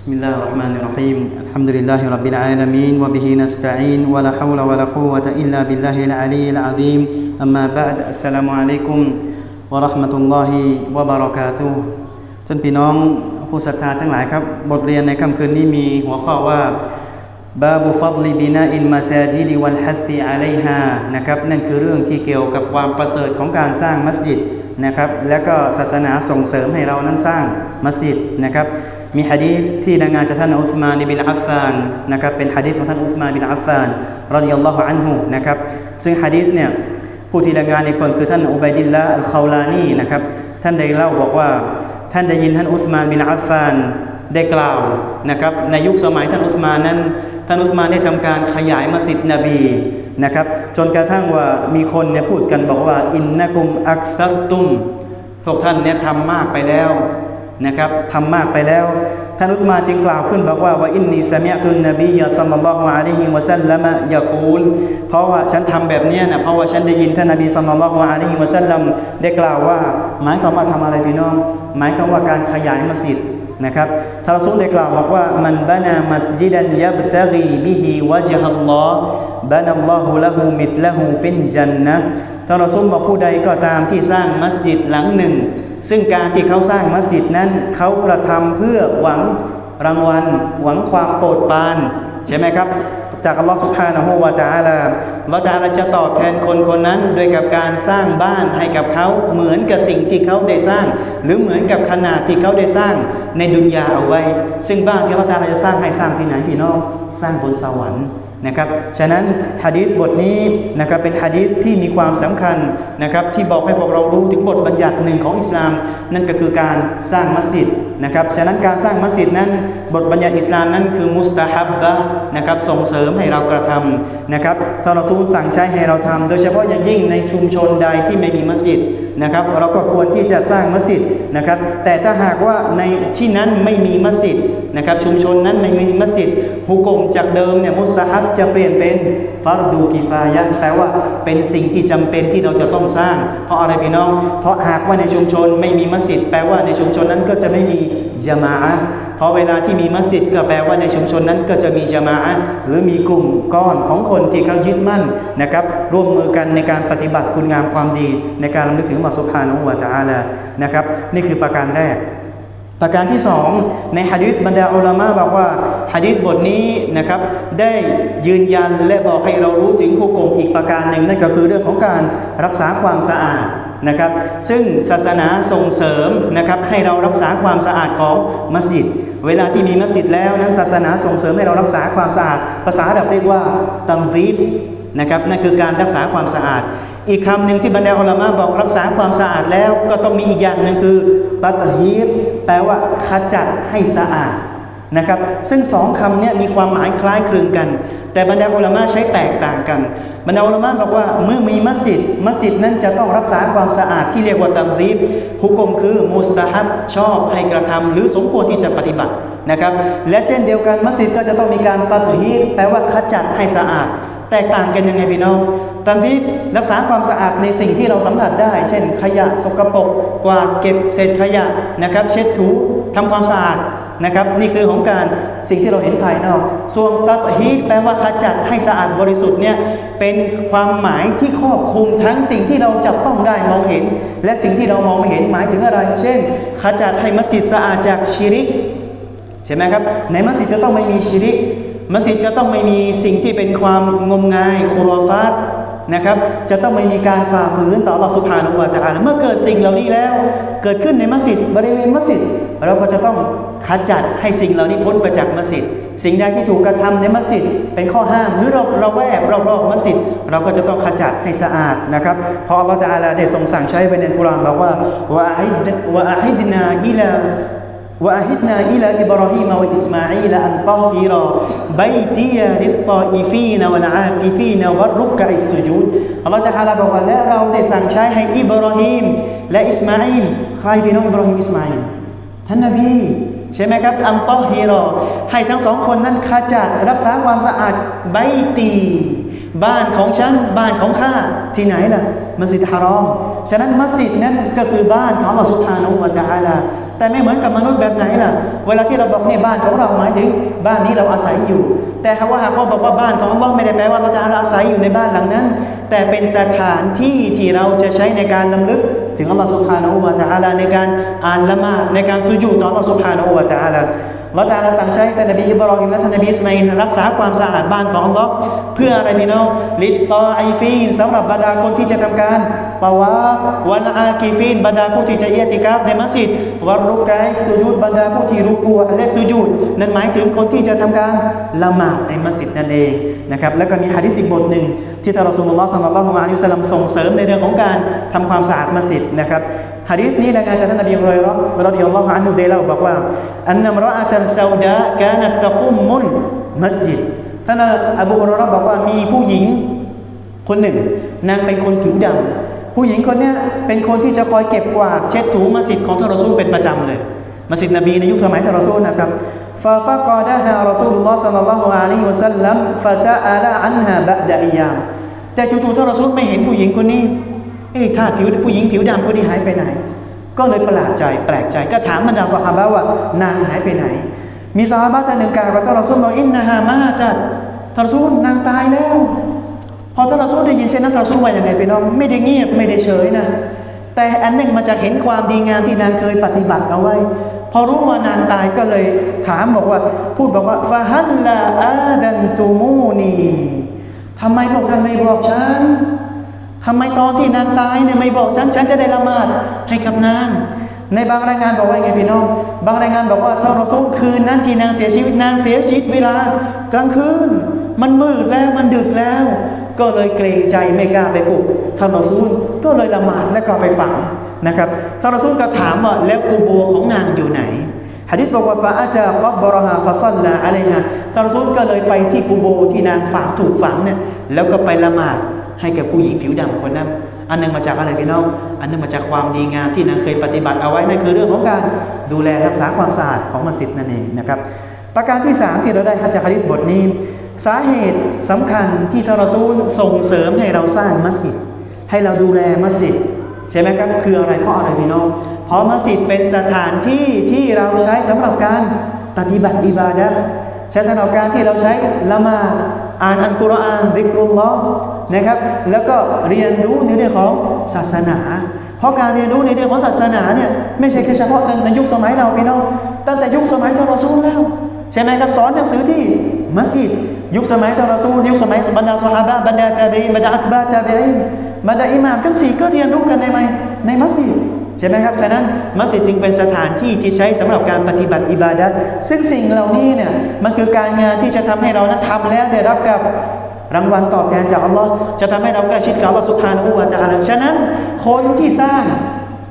بسم الله الرحمن الرحيم الحمد لله رب العالمين وبه نستعين ولا حول ولا قوة إلا بالله العلي العظيم أما بعد السلام عليكم ورحمة الله وبركاته ท่านพี่น้องผู้ศรัทธาทั้งหลายครับ บทเรียนในค่ำคืนนี้มีหัวข้อว่าบาบุฟัดลิบินาอินมาซาจิดิวัลฮัตซิอะลัยฮานะครับนั่นคือเรื่องที่เกี่ยวกับความประเสริฐของการสร้างมัสยิดนะครับแล้วก็ศาสนาส่งเสริมให้เรานั้นสร้างมัสยิดนะครับ มีฮะดีษที่รายงานจากท่านอุสมานบินอัฟฟานนะครับเป็นฮะดีษของท่านอุสมานบินอัฟฟานรดิยัลลอฮุอันฮุนะครับซึ่งฮะดีษเนี่ยผู้ที่รายงานในคนคือท่านอุบัยดิลละอัลคาลานีนะครับท่านได้เล่าบอกว่า ท่านได้ยินท่านอุสมานบินอัฟฟานได้กล่าวนะครับในยุคสมัยท่านอุสมานนั้น ท่านอุสมานได้ทำการขยายมัสยิดนบีนะครับจนกระทั่งว่ามีคนเนี่ยพูดกันบอกว่าอินนะกุมอักซัตตุมพวกท่านเนี่ยทำมากไปแล้ว นะครับทำมากไปแล้วท่านอุสมานจึงกล่าวขึ้นบอกว่าว่าอินนีสมิอตุนนบียะซัลลัลลอฮุอะลัยฮิวะซัลลัมยะกูล เพราะว่าฉันทำแบบเนี้ยนะเพราะว่าฉันได้ยินท่านนบีซัลลัลลอฮุอะลัยฮิวะซัลลัมได้กล่าวว่า หมายความว่าทำอะไรพี่น้อง หมายความว่าการขยายมัสยิดนะครับท่านรอซูลได้กล่าวบอกว่ามันบานามัสยิดันยับตะกีบิฮิวะจฮัลลอฮ์บานัลลอฮุละหูมิตละหูฟินจันนะท่านรอซูลบอกผู้ใดก็ตามที่สร้างมัสยิดหลังหนึ่ง ซึ่งการที่เขาสร้างมัสยิดนั้นเขากระทำเพื่อหวังรางวัล หวังความโปรดปรานใช่ไหมครับ จากอัลลอฮฺสุบฮานะฮูวาตาอาลาเราจะอาจะตอบแทนคนคนนั้นโดยกับการสร้างบ้านให้กับเขาเหมือนกับสิ่งที่เขาได้สร้าง หรือเหมือนกับขนาดที่เขาได้สร้างในดุนยาเอาไว้ ซึ่งบ้านที่เราจะสร้างให้สร้างที่ไหนพี่น้องสร้างบนสวรรค์ นะครับ ฉะนั้นฮะดีษบทนี้นะครับเป็นฮะดีษที่มีความสำคัญนะครับที่บอกให้พวกเรารู้ถึงบทบัญญัติหนึ่งของอิสลาม นั่นก็คือการสร้างมัสยิด นะครับฉะนั้นการสร้างมัสยิดนั้น บทบัญญัติอิสลามนั้นคือมุสตาฮับบะนะครับส่งเสริมให้เรากระทำนะครับท่านรอซูลสั่งใช้ให้เราทำโดยเฉพาะอย่างยิ่งในชุมชนใดที่ไม่มีมัสยิดนะครับ เราก็ควรที่จะสร้างมัสยิดนะครับ แต่ถ้าหากว่าในที่นั้นไม่มีมัสยิดนะครับชุมชนนั้นไม่มีมัสยิดฮุกมจากเดิมเนี่ยมุสตาฮับจะเปลี่ยนเป็น ฟารดูกิฟายะแปลว่าเป็นสิ่งที่จำเป็นที่เราจะต้องสร้าง เพราะอะไรพี่น้อง เพราะหากว่าในชุมชนไม่มีมัสยิด แปลว่าในชุมชนนั้นก็จะไม่มียามาอะเพราะเวลาที่มีมัสยิดก็แปลว่าในชุมชนนั้นก็จะมีจามาอะหรือมีกลุ่มก้อนของคนที่เขายึดมั่นนะครับ ร่วมมือกันในการปฏิบัติคุณงามความดี ในการรำลึกถึงมัสุภานุวาตาลานะครับ นี่คือประการแรก ประการที่สองในฮะดีษบรรดาอุลามะบอกว่าฮะดีษบทนี้นะครับ ได้ยืนยันและบอกให้เรารู้ถึงคู่กลมอีกประการหนึ่งนั่นก็คือเรื่องของการรักษาความสะอาดนะครับ ซึ่งศาสนาส่งเสริมนะครับ ให้เรารักษาความสะอาดของมัสยิด เวลาที่มีมัสยิดแล้วนั้นศาสนาส่งเสริมให้เรารักษาความสะอาด ภาษาอับเรียกว่าตัมซีฟนะครับนั่นคือการรักษาความสะอาด อีกคำหนึ่งที่บรรดาอัลลามะบอกรักษาความสะอาดแล้วก็ต้องมีอีกอย่างหนึ่งคือตัตฮีร แปลว่าขจัดให้สะอาดนะครับ ซึ่งสองคำนี้มีความหมายคล้ายคลึงกัน แต่บรรดาอัลามะใช้แตกต่างกัน บรรดาอัลามะบอกว่าเมื่อมีมัสยิดมัสยิดนั้นจะต้องรักษาความสะอาดที่เรียกว่าตัมซีฟฮุกกลมคือมุสตาฮับชอบให้กระทำหรือสมควรที่จะปฏิบัตินะครับ และเช่นเดียวกันมัสยิดก็จะต้องมีการตัตฮีแปลว่าขจัดให้สะอาด แตกต่างกันยังไงพี่น้องตันที่รักษาความสะอาดในสิ่งที่เราสัมผัสได้ เช่น ขยะสกปรกกวาดเก็บเศษขยะนะครับ เช็ดถูทำความสะอาดนะครับ นี่คือของการสิ่งที่เราเห็นภายนอก ส่วนตัตฮีแปลว่าขจัดให้สะอาดบริสุทธิ์เนี่ยเป็นความหมายที่ครอบคลุมทั้งสิ่งที่เราจับต้องได้มองเห็น และสิ่งที่เรามองไม่เห็นหมายถึงอะไร เช่น ขจัดให้มัสยิดสะอาดจากชิริกใช่ไหมครับในมัสยิดจะต้องไม่มีชิริก มัสยิดจะต้องไม่มีสิ่งที่เป็นความงมงายคุรอฟาตนะครับ จะต้องไม่มีการฝ่าฝืนต่อ Allah Subhanahu wa Taala เมื่อเกิดสิ่งเหล่านี้แล้ว เกิดขึ้นในมัสยิดบริเวณมัสยิดเราก็จะต้องขจัดให้สิ่งเหล่านี้พ้นไปจากมัสยิดสิ่งใดที่ถูกกระทำในมัสยิดเป็นข้อห้ามหรือเราเราแวกรอบๆมัสยิดเราก็จะต้องขจัดให้สะอาดนะครับเพราะ Allah Taala ได้ทรงสั่งใช้ไปในกุรานบอกว่าวะอาฮิดวะอาฮิดนาอิลา وأهدنا إلى إبراهيم وإسماعيل أن طهر بيتي للطائفين والعاكفين والركع السجود อัลลอฮฺจะฮาลาบอกว่าและเราได้สั่งใช้ให้อิบราฮิมและอิสมาอิลใครพี่น้องอิบราฮิมอิสมาอิลท่านนบีใช่ไหมครับอันตอฮีรอให้ทั้งสองคนนั้นขจัดรักษาความสะอาดใบตี บ้านของฉัน บ้านของข้าที่ไหนล่ะมัสยิดฮารอม ฉะนั้นมัสยิดนั้นก็คือบ้านของอัลลอฮฺสุบฮานาอูวะตะอาลาแต่ไม่เหมือนกับมนุษย์แบบไหนล่ะ เวลาที่เราบอกนี่บ้านของเราหมายถึง บ้านนี้เราอาศัยอยู่ แต่หาว่าหากว่าบอกว่าบ้านของอัลลอฮ์ไม่ได้แปลว่าเราจะอาศัยอยู่ในบ้านหลังนั้น แต่เป็นสถานที่ที่เราจะใช้ในการลำลึก ถึงอัลลอฮฺสุบฮานาอูวะตะอาลาในการอ่านละหมาดในการสุญูดต่ออัลลอฮฺสุบฮานวะตะอาลา เราจะสั่งใช้ท่านนบีอิบรอฮิมและท่านนบีอิสมาอินรักษาความสะอาดบ้านของอัลลอฮ์เพื่ออะไรพี่น้องลิตตอไอฟีนสำหรับบรรดาคนที่จะทำการปาวาวันอากีฟีนบรรดาผู้ที่จะเอติกาฟในมัสยิดวัรุกายสุญูดบรรดาผู้ที่รุกูและสุญูดนั่นหมายถึงคนที่จะทำการละหมาดในมัสยิดนั่นเองนะครับแล้วก็มีฮะดิษอีกบทหนึ่งที่ท่านรอสูลุลลอฮ์สัลลัลลอฮุอะลัยฮิวะซัลลัมส่งเสริมในเรื่องของการทำความสะอาดมัสยิดนะครับฮะดิษนี้รายงานจากท่านนบีรอยรอรอดิยัลลอฮุอันฮุได้เล่าบอกว่าอันนัมรออะตันซาดะกานัตตะกุมมุนมัสยิดท่านอบูฮุรอรอบอกว่ามีผู้หญิงคนหนึ่ง นางเป็นคนผิวดำผู้หญิงคนนี้เป็นคนที่จะคอยเก็บกวาดเช็ดถูมัสยิดของท่านรอซูลเป็นประจำเลยมัสยิดนบีในยุคสมัยท่านรอซูลนะครับฟาฟะกอดะฮะรอซูลุลลอฮ์สัลลัลลอฮุอะลัยฮิวะสัลลัมฟาซาอะลาอันฮาบะดะอียามแต่จู่ๆท่านรอซูลไม่เห็นผู้หญิงคนนี้เอ๊ะถ้าผิวผู้หญิงผิวดำคนนี้หายไปไหน ก็เลยประหลาดใจแปลกใจก็ถามบรรดาสหายว่านางหายไปไหน มีสหายท่านหนึ่งกล่าวกับท่านรอซูลบอกอินนะฮามาตะท่านรอซูลนางตายแล้ว พอท่านรอซูลได้ยินเช่นนั้นท่านรอซูลว่าอย่างไรไปน้องไม่ได้เงียบไม่ได้เฉยนะแต่อันหนึ่งมาจากเห็นความดีงามที่นางเคยปฏิบัติเอาไว้ พอรู้ว่านางตายก็เลยถามบอกว่า พูดบอกว่าฟาฮันลาอาดันตูมูนีทำไมพวกท่านไม่บอกฉัน ทำไมตอนที่นางตายเนี่ยไม่บอกฉัน ฉันจะได้ละหมาดให้กับนาง ในบางรายงานบอกว่าไงพี่น้อง บางรายงานบอกว่าท่านรอซูลคืนนั้นที่นางเสียชีวิตนางเสียชีวิตเวลา กลางคืน มันมืดแล้วมันดึกแล้ว ก็เลยเกรงใจไม่กล้าไปปลุกท่านรอซูลก็เลยละหมาดและก็ไปฝังนะครับท่านรอซูลก็ถามว่าแล้วกูโบของนางอยู่ไหนฮะดิษบอกว่าฟาอาจากับบรฮาฟาซัลลาอะลัยฮะท่านรอซูลก็เลยไปที่กูโบที่นางฝังถูกฝังเนี่ยแล้วก็ไปละหมาด ให้กับผู้หญิงผิวดำคนนั้น อันหนึงมาจากอะไรพี่น้อง อันหนึงมาจากความดีงามที่นางเคยปฏิบัติเอาไว้นั่นคือเรื่องของการดูแลรักษาความสะอาดของมัสยิดนั่นเองนะครับ ประการที่ 3 ที่เราได้ฮัจญ์ฮะดิษบทนี้ สาเหตุสำคัญที่ทารซูลส่งเสริมให้เราสร้างมัสยิดให้เราดูแลมัสยิดใช่ไหมครับคืออะไรเพราะอะไรพี่น้องเพราะมัสยิดเป็นสถานที่ที่เราใช้สำหรับการปฏิบัติอิบาดะใช้สำหรับการที่เราใช้ละมา อ่านอัลกุรอานดิกรุลลอฮ์นะครับ แล้วก็เรียนรู้ในเรื่องของศาสนา เพราะการเรียนรู้ในเรื่องของศาสนาเนี่ยไม่ใช่แค่เฉพาะในยุคสมัยเราพี่น้องตั้งแต่ยุคสมัยท่านรอซูลแล้ว ใช่ไหมครับสอนหนังสือที่มัสยิดยุคสมัยท่านรอซูลยุคสมัยบรรดาสหายบรรดาตาบีบรรดาอัตบาตาบีบรรดาอิหม่ามทั้งสี่ก็เรียนรู้กันในไหมในมัสยิด ใช่ไหมครับ ฉะนั้นมัสยิดจึงเป็นสถานที่ที่ใช้สำหรับการปฏิบัติอิบาดะซึ่งสิ่งเหล่านี้เนี่ยมันคือการงานที่จะทำให้เรานั้นทำแล้วได้รับกับรางวัลตอบแทนจากอัลลอฮ์จะทำให้เราใกล้ชิดกับอัลลอฮ์สุบฮานะฮูวะตะอาลฉะนั้นคนที่สร้าง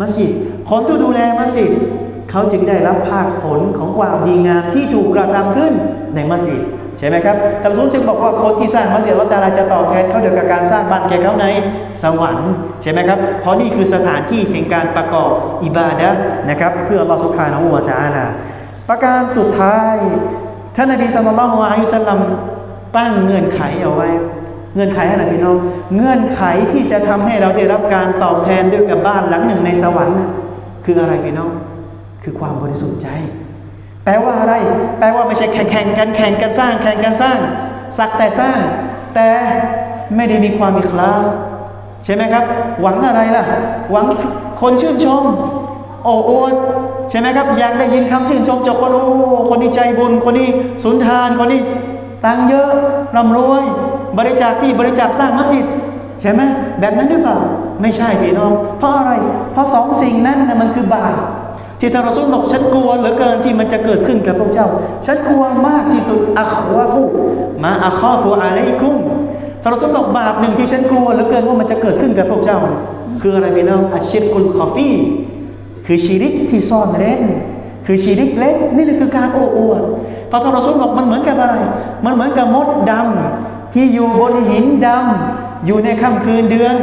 มัสยิดคนที่ดูแลมัสยิดเขาจึงได้รับภาคผลของความดีงามที่ถูกกระทำขึ้นในมัสยิด ช่ไหมครับท่านรอซูลจึงบอกว่าคนที่สร้างมัสยิดอัลลอฮ์ตาลาจะตอบแทนเขาเดียวกับการสร้างบ้านแก่เขาในสวรรค์ใช่ไหมครับ เพราะนี่คือสถานที่แห่งการประกอบอิบาดะนะครับ เพื่ออัลอสุบฮานะฮูวะตะอาลาประการสุดท้ายท่านนบีสัลลัลลอฮุอะลัยฮิวะสัลลัมตั้งเงื่อนไขเอาไว้ เงื่อนไขอะไรพี่น้องเงื่อนไขที่จะทำให้เราได้รับการตอบแทนด้วยกับบ้านหลังหนึ่งในสวรรค์ คืออะไรพี่น้องคือความบริสุทธิ์ใจ แปลว่าอะไร แปลว่าไม่ใช่แข่งแข่งกันแข่งกันสร้าง แข่งกันสร้าง สักแต่สร้าง แต่ไม่ได้มีความมีคลาสใช่ไหมครับ หวังอะไรล่ะ หวังคนชื่นชม โอ้โอดใช่ไหมครับ อยากได้ยินคำชื่นชมจากคนโอ้คนนี้ใจบุญ คนนี้สุนทาน คนนี้ตังเยอะร่ำรวย บริจาคที่บริจาคสร้างมัสยิดใช่ไหมแบบนั้นหรือเปล่า ไม่ใช่พี่น้อง เพราะอะไร เพราะสองสิ่งนั้นนะมันคือบาป ที่ท่านรอซูลบอกฉันกลัวเหลือเกินที่มันจะเกิดขึ้นกับพวกเจ้า ฉันกลัวมากที่สุดอัควาฟูมาอัคอฟูอาลัยกุมท่านรอซูลบอกบาปหนึ่งที่ฉันกลัวเหลือเกินว่ามันจะเกิดขึ้นกับพวกเจ้า คืออะไรพี่น้องอัชิรกุลคอฟีคือชีริกที่ซ่อนเร้นคือชีริกเล็กนี่คือการโอ้อวดพระท่านรอซูลบอกมันเหมือนกับอะไร มันเหมือนกับมดดำที่อยู่บนหินดำอยู่ในค่ำคืนเดือน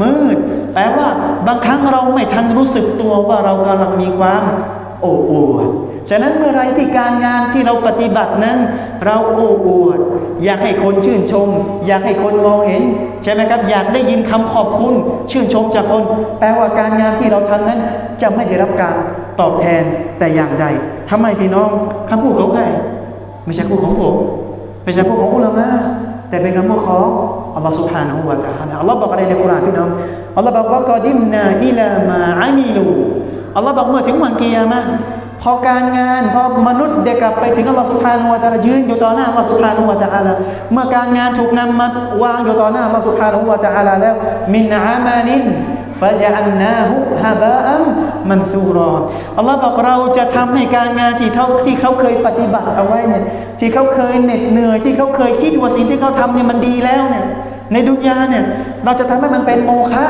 มืด ลว่าบางครั้งเราไม่ทันรู้สึกตัวว่าเรากำลังมีความโอ้อวดฉะนั้นเมื่อไรที่การงานที่เราปฏิบัตินั้น เราโอ้อวด อยากให้คนชื่นชม อยากให้คนมองเห็น ใช่ไหมครับ อยากได้ยินคำขอบคุณ ชื่นชมจากคน แปลว่าการงานที่เราทำนั้น จะไม่ได้รับการตอบแทนแต่อย่างใดทำไมพี่น้องคำพูดของใครไม่ใช่พูดของผมไม่ใช่พูดของอุลามะแต่เป็นคำพูดของ อัลลอฮฺ سبحانه และ تعالى อัลลอฮ์บอกอะไรในกุรอานพี่น้องอัลลอฮ์บอกว่ากอดิมนาอิลามาอามิลูอัลลอฮ์บอกเมื่อถึงวันกิยามะห์พอการงานพอมนุษย์ได้กลับไปถึงอัลลอฮ์ سبحانه และ تعالى ยืนอยู่ต่อหน้าอัลลอฮ์ سبحانه และ تعالى เมื่อการงานถูกนำมาวางอยู่ต่อหน้าอัลลอฮ์ سبحانه และ تعالى แล้วมินอามาลิน ฟาจอันนาหุฮาบาอัมมันซูรออัลลอฮ์บอกเราจะทำให้การงานที่เขาที่เขาเคยปฏิบัติเอาไว้เนี่ยที่เขาเคยเหน็ดเหนื่อยที่เขาเคยคิดว่าสิ่งที่เขาทำเนี่ยมันดีแล้วเนี่ยในดุนยาเนี่ยเราจะทำให้มันเป็นโมฆะ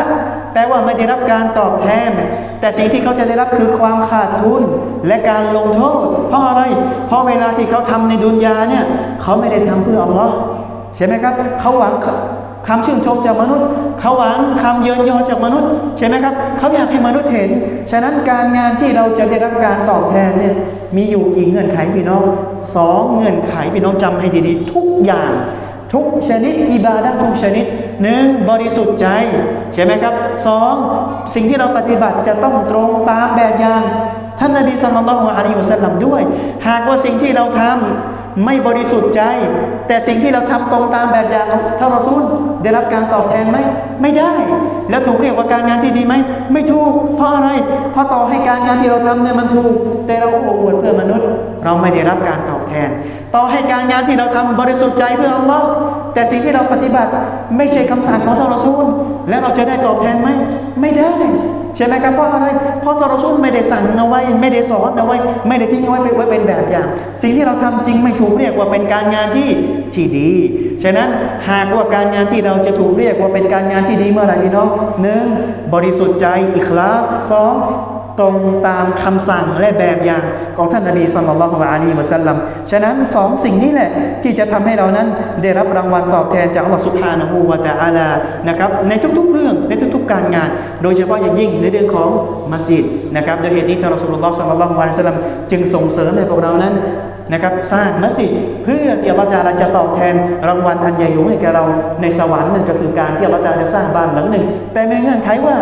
แปลว่าไม่ได้รับการตอบแทน แต่สิ่งที่เขาจะได้รับคือความขาดทุนและการลงโทษ เพราะอะไร เพราะเวลาที่เขาทำในดุนยาเนี่ยเขาไม่ได้ทำเพื่ออัลลอฮ์ใช่ไหมครับ เขาหวัง คำชื่นชมจากมนุษย์ เขาหวังคำเยินยอจากมนุษย์ใช่ไหมครับ เขาอยากให้มนุษย์เห็น ฉะนั้นการงานที่เราจะได้รับการตอบแทนเนี่ยมีอยู่กี่เงื่อนไขพี่น้องสองเงื่อนไขพี่น้องจำให้ดีๆ ทุกอย่างทุกชนิดอิบาดะทุกชนิดหนึ่งบริสุทธิ์ใจใช่ไหมครับสองสิ่งที่เราปฏิบัติจะต้องตรงตามแบบอย่าง ท่านนบีสัลลัลลอฮุอะลัยฮิวะสัลลัมด้วย หากว่าสิ่งที่เราทำ ไม่บริสุทธิ์ใจ แต่สิ่งที่เราทำตรงตามแบบอย่างของท่านรอซูลได้รับการตอบแทนไหมไม่ได้ แล้วถูกเรียกว่าการงานที่ดีไหมไม่ถูก เพราะอะไร เพราะต่อให้การงานที่เราทำเนี่ยมันถูก แต่เราโอ้อวดเพื่อมนุษย์ เราไม่ได้รับการตอบแทน ต่อให้การงานที่เราทำบริสุทธิ์ใจเพื่ออัลลอฮ์แต่สิ่งที่เราปฏิบัติไม่ใช่คำสั่งของท่านรอซูลแล้วเราจะได้ตอบแทนไหมไม่ได้ ใช่ไหมครับเพราะอะไรเพราะตารสุนไม่ได้สั่งเอาไว้ ไม่ได้สอนเอาไว้ ไม่ได้ทิ้งเอาไว้ไว้เป็นแบบอย่าง สิ่งที่เราทำจริงไม่ถูกเรียกว่าเป็นการงานที่ที่ดีฉะนั้นหากว่าการงานที่เราจะถูกเรียกว่าเป็นการงานที่ดีเมื่อไหร่พี่น้องหนึ่งบริสุทธิ์ใจอิคลาสสอง ตรงตามคำสั่งและแบบอย่างของท่านนบีสุลต่านลอฮุอะลัยฮิวะสัลลัมฉะนั้นสองสิ่งนี้แหละที่จะทำให้เรานั้นได้รับรางวัลตอบแทนจากอัลลอฮฺสุบฮานะฮูวะตะอาลานะครับในทุกๆเรื่องในทุกๆการงาน โดยเฉพาะอย่างยิ่งในเรื่องของมัสยิดนะครับโดยเหตุนี้ท่านรอสูลุลลอฮ์สัลต่านลอฮุอะลีวะสัลลัมจึงส่งเสริมให้พวกเรานั้น นะครับสร้างมัสยิดเพื่อที่อัลลอฮฺตะอาลาจะตอบแทนรางวัลอันใหญ่หลวงให้แก่เราในสวรรค์นั่นก็คือการที่อัลลอฮฺตะอาลาจะสร้างบ้านหลังหนึ่ง แต่ในเงื่อนไขว่า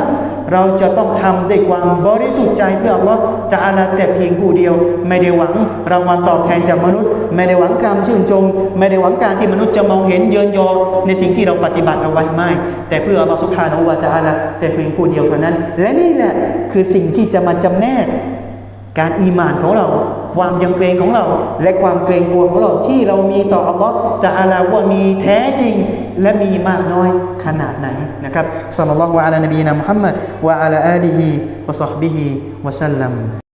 เราจะต้องทำด้วยความบริสุทธิ์ใจเพื่ออัลลอฮฺจะอาลาแต่เพียงผู้เดียว ไม่ได้หวังรางวัลตอบแทนจากมนุษย์ ไม่ได้หวังการชื่นชมไม่ได้หวังการที่มนุษย์จะมองเห็นเยินยอในสิ่งที่เราปฏิบัติเอาไว้ไม่ แต่เพื่ออัลลอฮฺสุบฮานะฮูวะตะอาลาแต่เพียงผู้เดียวเท่านั้น และนี่แหละคือสิ่งที่จะมาจำแนกการอีมานของเรา ความยำเกรงของเรา และความเกรงกลัวของเราที่เรามีต่ออัลลอฮ์จะอาลาว่ามีแท้จริง และมีมากน้อยขนาดไหนนะครับสัลลัลลอฮุอะลัยนบีนะมุฮัมมัดวะอะลาอาลีฮิวะซอฮบิฮิวะสัลลัม